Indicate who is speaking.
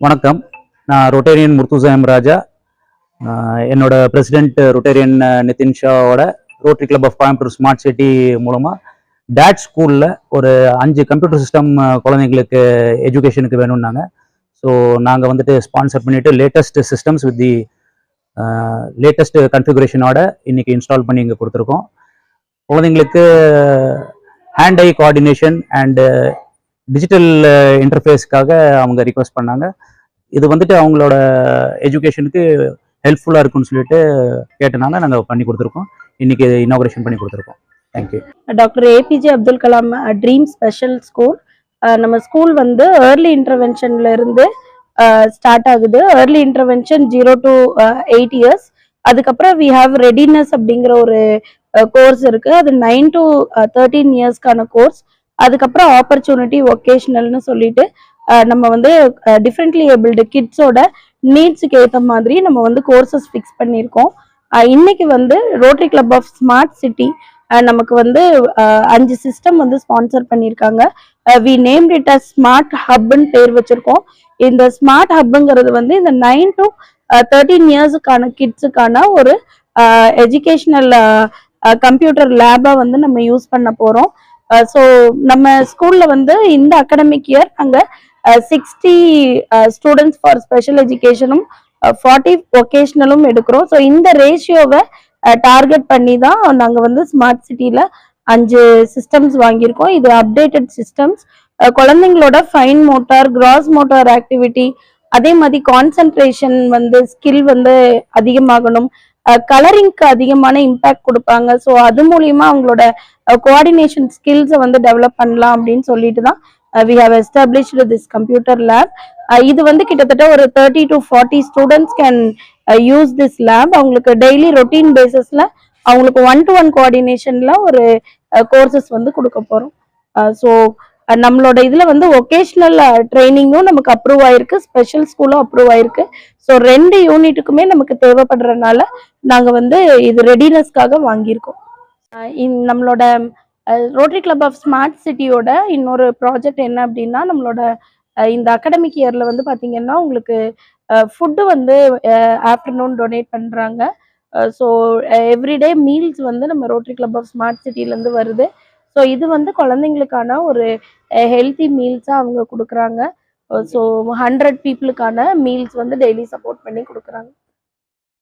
Speaker 1: வணக்கம். நான் ரொட்டேரியன் முர்த்துசாயம் ராஜா என்னோட president Rotarian Nithin ஷாவோட rotary club of Coimbatore smart city மூலமாக டேட் ஸ்கூலில் ஒரு அஞ்சு கம்ப்யூட்டர் சிஸ்டம் குழந்தைங்களுக்கு எஜுகேஷனுக்கு வேணும்னாங்க. ஸோ நாங்கள் வந்துட்டு ஸ்பான்சர் பண்ணிவிட்டு latest systems with the latest கன்ஃபிகரேஷனோட இன்றைக்கி இன்ஸ்டால் பண்ணி இங்கே கொடுத்துருக்கோம். குழந்தைங்களுக்கு hand eye coordination and digital இன்டர்ஃபேஸ்க்காக அவங்க ரிக்வஸ்ட் பண்ணாங்க. இது வந்துட்டு அவங்களோட எஜுகேஷனுக்கு ஹெல்ப்ஃபுல்லாக இருக்கும்னு சொல்லிட்டு கேட்டனால நாங்கள் பண்ணி கொடுத்துருக்கோம். இன்னைக்கு இனாகுரேஷன் பண்ணி கொடுத்துருக்கோம். Thank you
Speaker 2: doctor APJ Abdul Kalam dream special school நம்ம ஸ்கூல் வந்து ஏர்லி இன்டர்வென்ஷன்ல இருந்து ஸ்டார்ட் ஆகுது. Early intervention zero to eight years அதுக்கப்புறம் வி ஹாவ் ரெடினஸ் அப்படிங்கிற ஒரு கோர்ஸ் இருக்கு. அது நைன் டு தேர்ட்டீன் இயர்ஸ்க்கான கோர்ஸ் அதுக்கப்புறம் ஆப்பர்ச்சுனிட்டி ஒகேஷ்னல்னு சொல்லிட்டு நம்ம வந்து டிஃப்ரெண்ட்லி ஏபிள்டு கிட்ஸோட நீட்ஸுக்கு ஏற்ற மாதிரி நம்ம வந்து கோர்சஸ் ஃபிக்ஸ் பண்ணியிருக்கோம். இன்னைக்கு வந்து rotary club of smart city நமக்கு வந்து அஞ்சு சிஸ்டம் வந்து ஸ்பான்சர் பண்ணியிருக்காங்க. We named it a smart ஹப்னு பேர் வச்சிருக்கோம். இந்த ஸ்மார்ட் ஹப்புங்கிறது வந்து இந்த நைன் டு தேர்ட்டீன் இயர்ஸுக்கான கிட்ஸுக்கான ஒரு எஜுகேஷனல் கம்ப்யூட்டர் லேபை வந்து நம்ம யூஸ் பண்ண போகிறோம் Uh, ஸோ நம்ம ஸ்கூலில் வந்து இந்த அகடமிக் இயர் நாங்கள் சிக்ஸ்டி ஸ்டூடெண்ட்ஸ் ஃபார் ஸ்பெஷல் எஜுகேஷனும் ஃபார்ட்டி ஒகேஷ்னலும் எடுக்கிறோம். ஸோ இந்த ரேஷியோவை டார்கெட் uh, பண்ணி தான் நாங்கள் வந்து ஸ்மார்ட் சிட்டியில் அஞ்சு சிஸ்டம்ஸ் வாங்கியிருக்கோம். இது அப்டேட்டட் சிஸ்டம்ஸ் uh, குழந்தைங்களோட fine motor gross motor activity அதே மாதிரி கான்சன்ட்ரேஷன் வந்து ஸ்கில் வந்து அதிகமாகணும். கலரிங்க்கு அதிகமான இம்பேக்ட் கொடுப்பாங்க. ஸோ அது மூலியமா அவங்களோட கோஆர்டினேஷன் ஸ்கில்ஸை வந்து டெவலப் பண்ணலாம் அப்படின்னு சொல்லிட்டு தான் we have established this computer lab இது வந்து கிட்டத்தட்ட ஒரு thirty to forty students can use this lab அவங்களுக்கு டெய்லி ரொட்டீன் பேசிஸ்ல அவங்களுக்கு ஒன் டு ஒன் கோஆர்டினேஷன்ல ஒரு கோர்சஸ் வந்து கொடுக்க போறோம். ஸோ நம்மளோட இதுல வந்து ஒகேஷ்னல் ட்ரைனிங்கும் நமக்கு அப்ரூவ் ஆயிருக்கு. ஸ்பெஷல் ஸ்கூலும் அப்ரூவ் ஆயிருக்கு. ஸோ ரெண்டு யூனிட்டுக்குமே நமக்கு தேவைப்படுறதுனால நாங்க வந்து இது ரெடினஸ்க்காக வாங்கியிருக்கோம். நம்மளோட ரோட்டரி கிளப் ஆஃப் ஸ்மார்ட் சிட்டியோட இன்னொரு ப்ராஜெக்ட் என்ன அப்படின்னா நம்மளோட இந்த அகடமிக் இயர்ல வந்து பாத்தீங்கன்னா உங்களுக்கு ஃபுட்டு வந்து ஆஃப்டர்நூன் டொனேட் பண்றாங்க. ஸோ எவ்ரிடே மீல்ஸ் வந்து நம்ம ரோட்டரி கிளப் ஆஃப் ஸ்மார்ட் சிட்டிலேருந்து வருது. ஸோ இது வந்து குழந்தைங்களுக்கான ஒரு ஹெல்த்தி மீல்ஸாக அவங்க கொடுக்குறாங்க. ஸோ ஹண்ட்ரட் பீப்புளுக்கான மீல்ஸ் வந்து டெய்லி சப்போர்ட் பண்ணி கொடுக்குறாங்க.